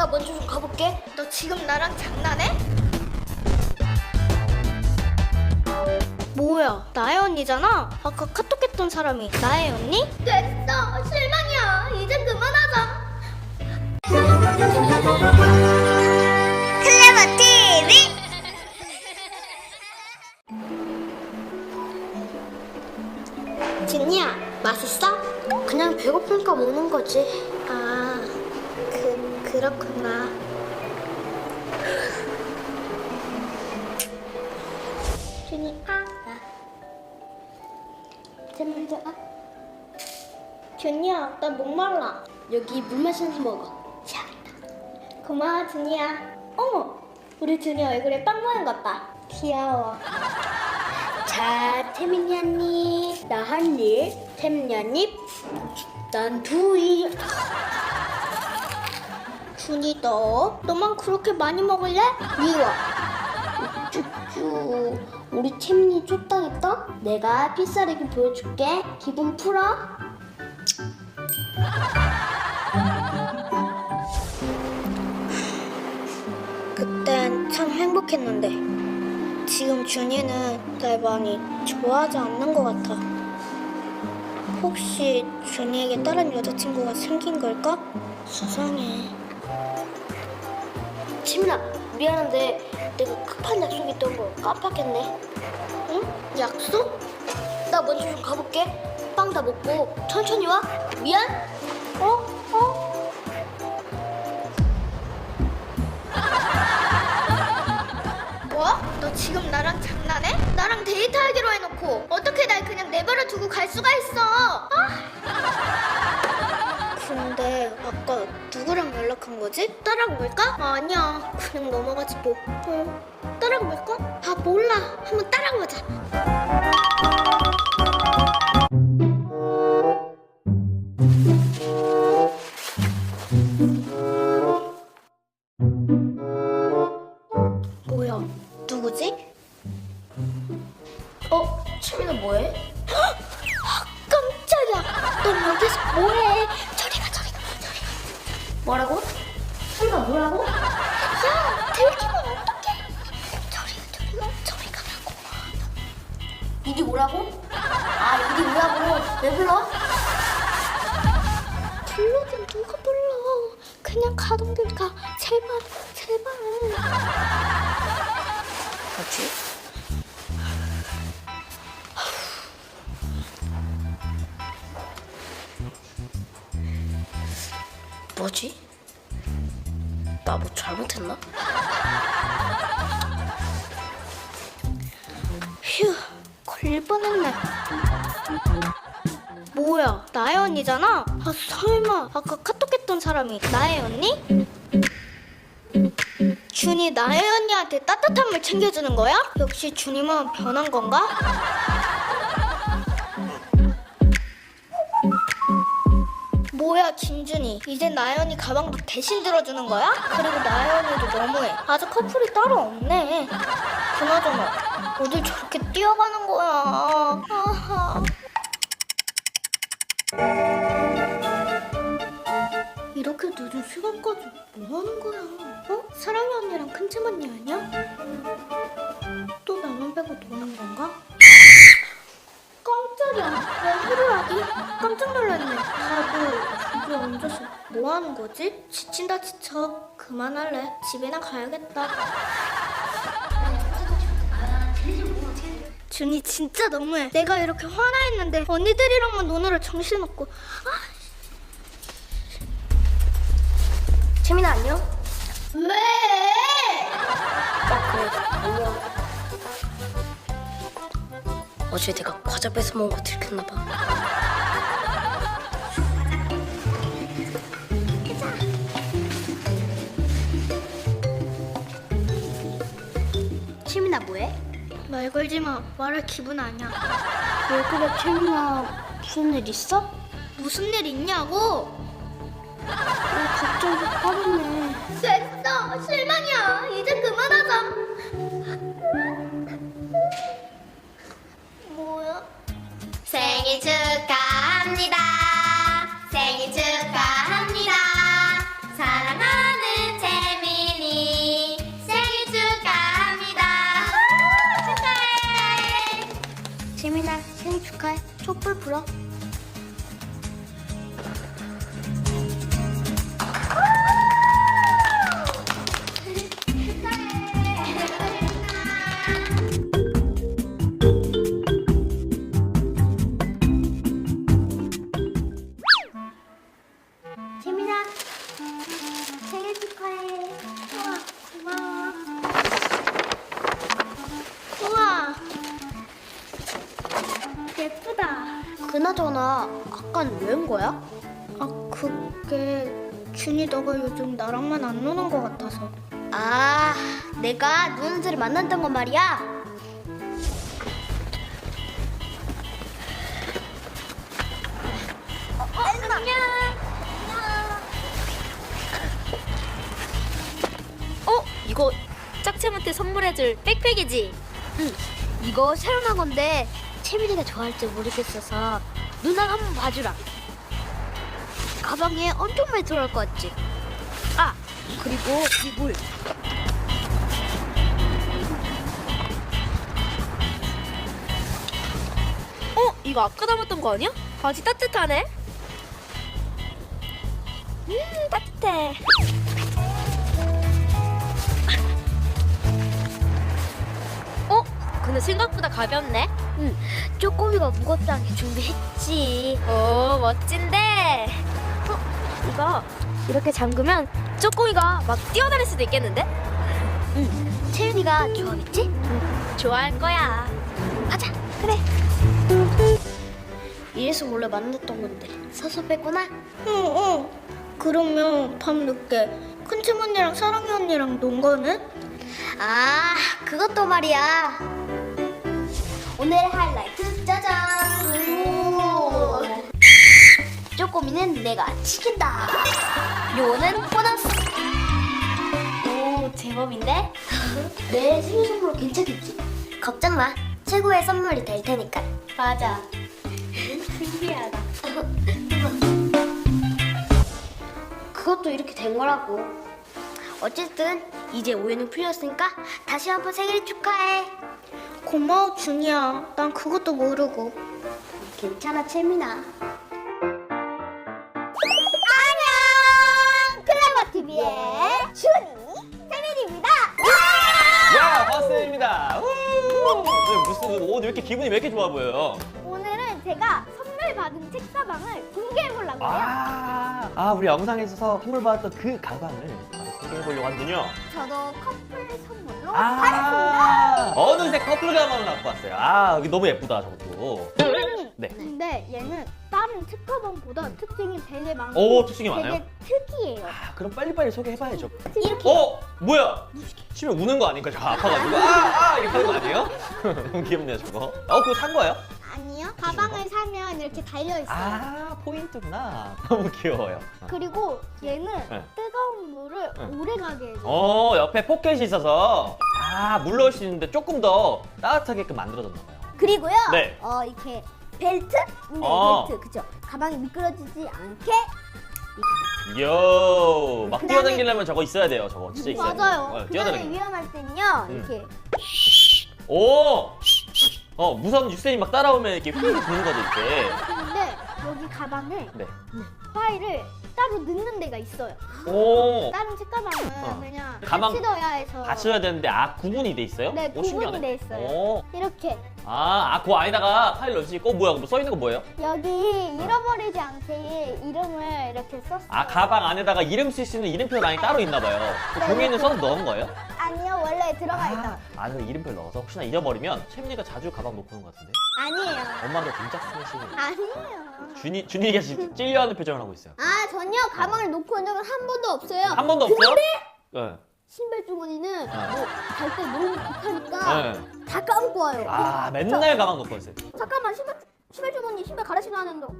나 먼저 좀 가볼게. 너 지금 나랑 장난해? 뭐야, 나의 언니잖아? 아까 카톡했던 사람이 나의 언니? 됐어, 실망이야. 이제 그만하자. 클레버 TV 진이야, 맛있어? 그냥 배고프니까 먹는 거지. 재밌어, 아. 준이야, 나 목말라. 여기 물 마시면서 먹어. 자, 고마워, 준이야. 어머, 우리 준이 얼굴에 빵 모양 같다. 귀여워. 자, 태민이 한 입, 나 한 입, 태민이 한 입, 난 두 입. 준이 너, 너만 그렇게 많이 먹을래? 미워. 쭈쭈, 우리 태민이 쫓당했다? 내가 필살기 보여줄게. 기분 풀어. 그땐 참 행복했는데. 지금 준이는 날 많이 좋아하지 않는 것 같아. 혹시 준이에게 다른 여자친구가 생긴 걸까? 수상해. 지민아, 미안한데 내가 급한 약속이 있던 거 깜빡했네. 응? 약속? 나 먼저 좀 가볼게. 빵 다 먹고 천천히 와. 미안. 어? 어? 뭐? 너 지금 나랑 장난해? 나랑 데이트하기로 해놓고 어떻게 날 그냥 내버려 두고 갈 수가 있어? 아! 근데 아까 누구랑 연락한 거지? 따라가 볼까? 아, 아니야 그냥 넘어가지 뭐 어, 따라가 볼까? 아 몰라 한번 따라가 보자 야 들키면 어떡해 저리가 저리가 저리 가라고 이리 오라고? 아 이리 오라고 왜 불러? 불러긴 누가 불러 그냥 가던길 가 제발 제발 뭐지? 뭐지? 나 뭐 잘못했나? 휴, 걸릴 뻔했네. 뭐야, 나의 언니잖아? 아, 설마 아까 카톡했던 사람이 나의 언니? 준이 나의 언니한테 따뜻한 물 챙겨주는 거야? 역시 준이만 변한 건가? 뭐야 김준이 이제 언니 가방도 대신 들어주는 거야? 그리고 언니도 너무해 아주 커플이 따로 없네 그나저나 어딜 저렇게 뛰어가는 거야 아하. 이렇게 늦은 시간까지 뭐 하는 거야 어? 사랑이 언니랑 큰집 언니 아니야? 하는 거지? 지친다 지쳐. 그만할래. 집에나 가야겠다. 준이 진짜 너무해. 내가 이렇게 화나 있는데 언니들이랑만 노느라 정신없고. 아, 채민아 안녕? 왜? 어 그래 안녕 어제 내가 과자 뺏어 먹은 거 들켰나 봐 뭐해? 말 걸지 마. 말할 기분 아니야. 왜 그래 채민아? 무슨 일 있어? 무슨 일 있냐고? 왜 갑자기 화를 됐어. 실망이야. 이제 그만하자. 뭐야? 생일 축하합니다. 지민아 생일 축하해. 촛불 불어. 그나저나 아깐 왜온 거야? 아, 그게 준이 너가 요즘 나랑만 안 노는 것 같아서. 아, 내가 노는 소리 만났던 건 말이야. 어? 이거 짝채한테 선물해줄 백팩이지? 응, 이거 새로 나온 건데 채민이가 좋아할지 모르겠어서 누나가 한번 봐주라. 가방에 엄청 많이 들어갈 것 같지? 아, 그리고 이 물. 어? 이거 아까 담았던 거 아니야? 바지 따뜻하네? 음 따뜻해 근데 생각보다 가볍네? 응, 쪼꼬미가 무겁지 않게 준비했지. 오 멋진데 어? 이거 이렇게 잠그면 쪼꼬미가 막 뛰어다닐 수도 있겠는데? 응, 채윤이가 좋아하겠지? 좋아할 거야 가자. 그래. 이래서 몰래 만났던 건데 서서 뺐구나. 응, 응. 그러면 밤 늦게 큰채 언니랑 사랑이 언니랑 논 거는? 아, 그것도 말이야. 오늘의 하이라이트 짜잔. 오. 쪼꼬미는 내가 치킨다. 요거는 보너스. 오, 제법인데? 내 생일 선물 괜찮겠지? 걱정 마. 최고의 선물이 될 테니까. 맞아. 신기하다. 그것도 이렇게 된 거라고. 어쨌든 이제 오해는 풀렸으니까 다시 한번 생일 축하해. 고마워, 준이야. 난 그것도 모르고. 괜찮아, 채민아. 안녕! 클레버 TV의 준이, 세민입니다. 야, 화스입니다. 무슨 옷왜 이렇게 기분이 왜 이렇게 좋아 보여요? 오늘은 제가 선물 받은 책가방을 공개해 보려고 해요. 아, 아 우리 영상에서 선물 받았던 그 가방을 해 보려고 하는군요. 저도 커플 선물로. 아, 어느새 커플 가방을 갖고 왔어요. 아, 이게 너무 예쁘다 저것도. 네. 근데 얘는 다른 책가방보다 특징이 되게 많고 오, 특징이 많아요? 되게 특이해요. 아, 그럼 빨리빨리 소개해봐야죠. 이렇게 어, 뭐야? 치면 우는 거 아닌가? 저 아파가지고 아, 아 이렇게 하는 거 아니에요? 너무 귀엽네요 저거. 어, 그거 산 거예요? 아니요. 가방을 사면 이렇게 달려 있어요. 아, 포인트구나. 너무 귀여워요. 그리고 얘는 네. 물을 네. 오래 가게 해줘. 요 어, 옆에 포켓이 있어서 아, 물 넣을 수 있는데 조금 더 따뜻하게끔 만들어졌나 봐요. 그리고요. 네. 어 이렇게 벨트? 네, 어. 벨트. 그죠? 가방이 미끄러지지 않게. 요, 막 그다음에- 뛰어다니려면 저거 있어야 돼요. 저거 진짜 있어야 돼요. 맞아요. 어, 그다음에 뛰어다니는. 위험할 때는요. 음. 이렇게 오, 어 무서운 유세인 막 따라오면 이렇게 휘 부는 거죠 이렇게. 여기 가방에 네. 파일을 따로 넣는 데가 있어요. 오, 다른 책가방은 어. 그냥 가방 같이 넣어야 해서 같이 해야 되는데 아 구분이 돼 있어요? 네, 오, 구분이 신기하네. 돼 있어요. 오, 이렇게 아, 아, 그 안에다가 파일 넣을 수 있고 뭐야? 뭐 써 있는 거 뭐예요? 여기 잃어버리지 않게 이름을 이렇게 썼어요. 아, 가방 안에다가 이름 쓸 수 있는 이름표 란이 따로 있나 봐요. 그 종이에는 써서 넣은 거예요? 아니요, 원래 들어가 아, 있다. 안에 이름표 넣어서 혹시나 잃어버리면 채민이가 자주 가방 놓고 오는 것 같은데. 아니에요. 엄마도 진짜 쓰시네. 아니에요. 준이 준이가 지금 찔려하는 표정을 하고 있어요. 아, 전혀 가방을 놓고 온 적은 한 번도 없어요. 한 번도 없어요? 네. 신발 주머니는 네. 뭐갈 때 너무 급하니까 네. 다 까먹고 와요. 아 맨날 가방 놓고 있어요. 잠깐만 신발 신발 주머니 신발 갈아 어? 안 갖고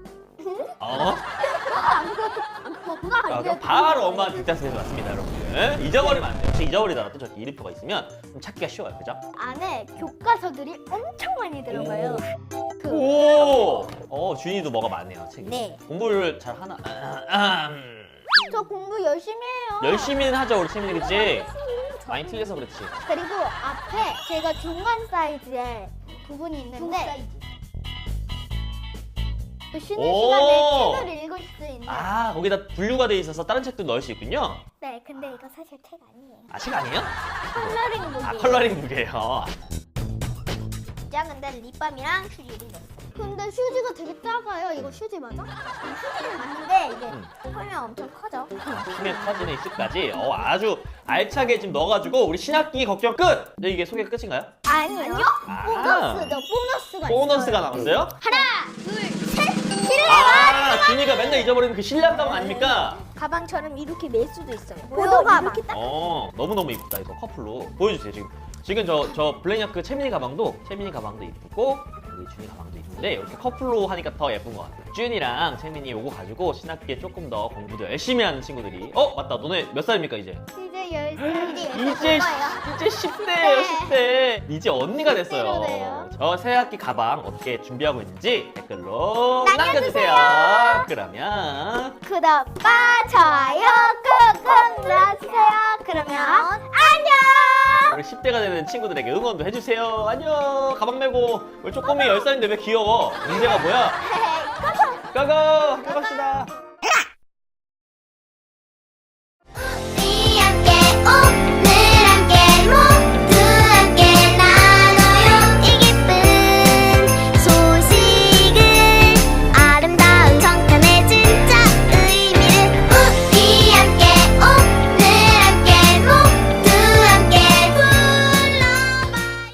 왔구나. 아, 바로 엄마한테 뒷담화해서 왔습니다, 여러분들. 잊어버리면 안 돼요. 혹시 잊어버리더라도 저렇게 이름표가 있으면 좀 찾기가 쉬워요, 그죠? 안에 교과서들이 엄청 많이 들어가요. 그 오, 어 준이도 뭐가 많네요, 책이. 네. 공부를 잘 하나? 아, 아, 음. 저 공부 열심히 해요. 열심히는 하죠, 우리 채민이 그치? 많이 틀려서 그렇지. 그리고 앞에 제가 중간 사이즈의 부분이 있는데 또 쉬는 오. 시간에 책을 읽을 수 있는. 아 거기다 분류가 돼 있어서 다른 책도 넣을 수 있군요. 네, 근데 이거 사실 책 아니에요. 아책 아니에요? 컬러링 아 북이에요. 컬러링 북이에요. 작은데 립밤이랑 휴지를 넣었어. 근데 휴지가 되게 작아요. 이거 휴지 맞아? 휴지는 맞는데 이게 음. 털면 엄청 커져. 힘에 커지는 이슈까지 어, 아주 알차게 지금 넣어가지고 우리 신학기 걱정 끝! 네, 이게 소개가 끝인가요? 아니요. 아. 보너스죠. 보너스가 보너스가 있어요. 나왔어요? 하나, 실내 아 준이가 맨날 잊어버리는 그 신랑 가방 아닙니까? 가방처럼 이렇게 멜 수도 있어요. 보도 가방. 어 너무너무 이쁘다 이거 커플로 보여주세요 지금 지금 저 저 블랙야크 채민이 가방도 채민이 가방도 이쁘고 우리 준이 가방도 이쁜데 이렇게 커플로 하니까 더 예쁜 것 같아요 준이랑 채민이 요거 가지고 신학기에 조금 더 공부도 열심히 하는 친구들이 어 맞다 너네 몇 살입니까 이제? 이제 열 이제 이제 거예요. 이제 10대예요 10대 이제 언니가 됐어요. 저 새학기 가방 어떻게 준비하고 있는지 댓글로 남겨주세요. 남겨주세요 그러면 구독과 좋아요 꾹꾹 눌러주세요. 그러면 안녕. 우리 10대가 되는 친구들에게 응원도 해주세요. 안녕. 가방 메고 우리 쪼꼬미 10살인데 왜 귀여워? 문제가 뭐야? 가가 학교 갑시다.